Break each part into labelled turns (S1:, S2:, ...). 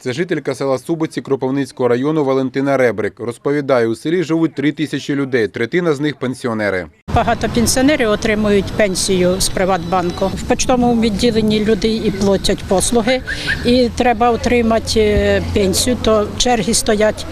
S1: Це жителька села Субоці Кропивницького району Валентина Ребрик. Розповідає, у селі живуть три тисячі людей, третина з них пенсіонери.
S2: Багато пенсіонерів отримують пенсію з Приватбанку. В почтовому відділенні люди і платять послуги, і треба отримати е, пенсію, то черги стоять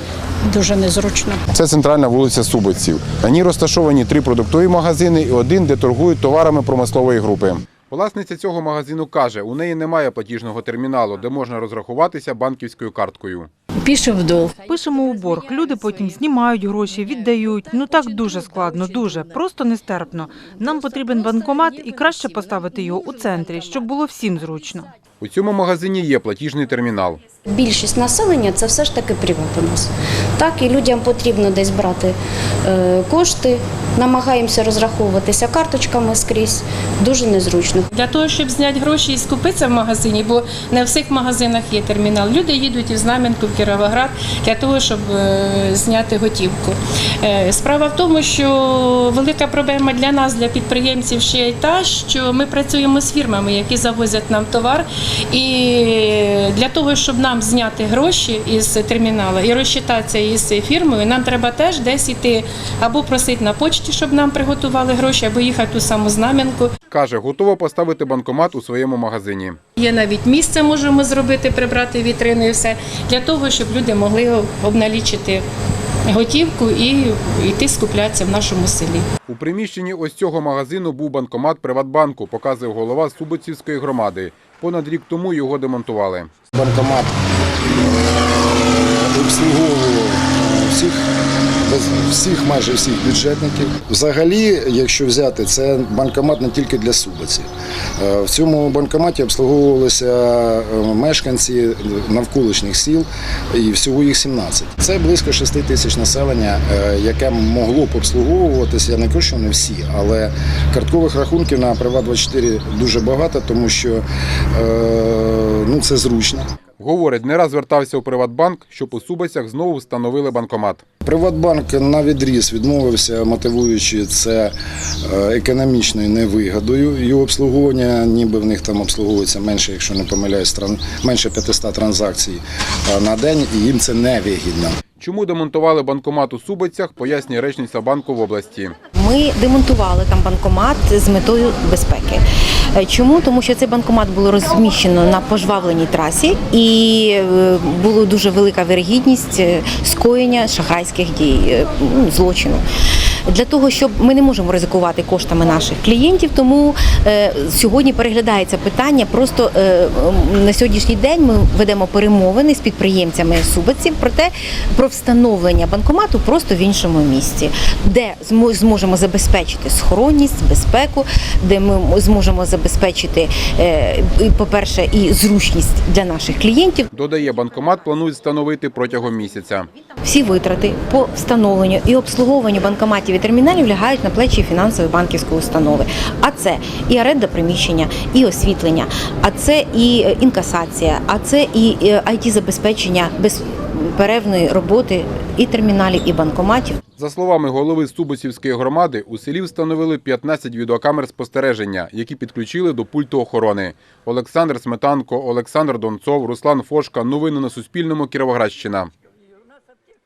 S2: дуже незручно.
S1: Це центральна вулиця Субоців. На ній розташовані три продуктові магазини і один, де торгують товарами промислової групи. Власниця цього магазину каже, у неї немає платіжного терміналу, де можна розрахуватися банківською карткою.
S3: Пишемо в долг.
S4: Пишемо у борг. Люди потім знімають гроші, віддають. Ну так дуже складно, дуже просто нестерпно. Нам потрібен банкомат і краще поставити його у центрі, щоб було всім зручно.
S1: У цьому магазині є платіжний термінал.
S3: Більшість населення це все ж таки приват у нас. Так, і людям потрібно десь брати кошти, намагаємося розраховуватися карточками скрізь. Дуже незручно.
S5: Для того, щоб зняти гроші і скупитися в магазині, бо не в всіх магазинах є термінал. Люди їдуть із Знам'янку в Кіровоград для того, щоб е, зняти готівку. Е, Справа в тому, що велика проблема для нас, для підприємців, ще й та, що ми працюємо з фірмами, які завозять нам товар. І для того, щоб нам зняти гроші із терміналу і розчитатися із фірмою, нам треба теж десь іти або просити на почті, щоб нам приготували гроші, або їхати у саму Знам'янку.
S1: Каже, готова поставити банкомат у своєму магазині.
S5: Є навіть місце, можемо зробити, прибрати вітрини і все, для того, щоб люди могли обналічити готівку і йти скуплятися в нашому селі.
S1: У приміщенні ось цього магазину був банкомат Приватбанку, показує голова Субоцівської громади. Понад рік тому його демонтували.
S6: банкомат всіх, майже всіх бюджетників. Взагалі, якщо взяти, це банкомат не тільки для Субиці. Е, В цьому банкоматі обслуговувалися е, мешканці навколишніх сіл і всього їх 17. Це близько 6 тисяч населення, е, яке могло б обслуговуватися. Я не кажу, що не всі, але карткових рахунків на Приват24 дуже багато, тому що ну, це зручно.
S1: Говорить, не раз звертався у Приватбанк, щоб у Субоцях знову встановили банкомат.
S6: Приватбанк на відріз відмовився, мотивуючи це е, економічною невигодою. Його обслуговування, ніби в них там обслуговується менше, якщо не помиляюсь, менше 500 транзакцій е, на день, і їм це невигідно.
S1: Чому демонтували банкомат у Субоцях, пояснює речниця банку в області.
S7: Ми демонтували там банкомат з метою безпеки. Е, Чому? Тому що цей банкомат було розміщено на пожвавленій трасі і е, була дуже велика вирогідність е, скоєння шахрайських дій, ну, злочину. Для того, щоб ми не можемо ризикувати коштами наших клієнтів, тому е, сьогодні переглядається питання. Просто е, на сьогоднішній день ми ведемо перемовини з підприємцями Субиців про те, про встановлення банкомату просто в іншому місці, де змо- зможемо забезпечити схоронність, безпеку, де ми зможемо забезпечити, е, по-перше, і зручність для наших клієнтів.
S1: Додає, банкомат планують встановити протягом місяця.
S7: Всі витрати по встановленню і обслуговуванню банкоматів і терміналів лягають на плечі фінансової банківської установи. А це і оренда приміщення, і освітлення, а це і е, інкасація, а це і it забезпечення безперервної роботи і терміналів, і банкоматів.
S1: За словами голови Субоцівської громади, у селі встановили 15 відеокамер спостереження, які підключили до пульту охорони. Олександр Сметанко, Олександр Донцов, Руслан Фошка. Новини на Суспільному. Кіровоградщина.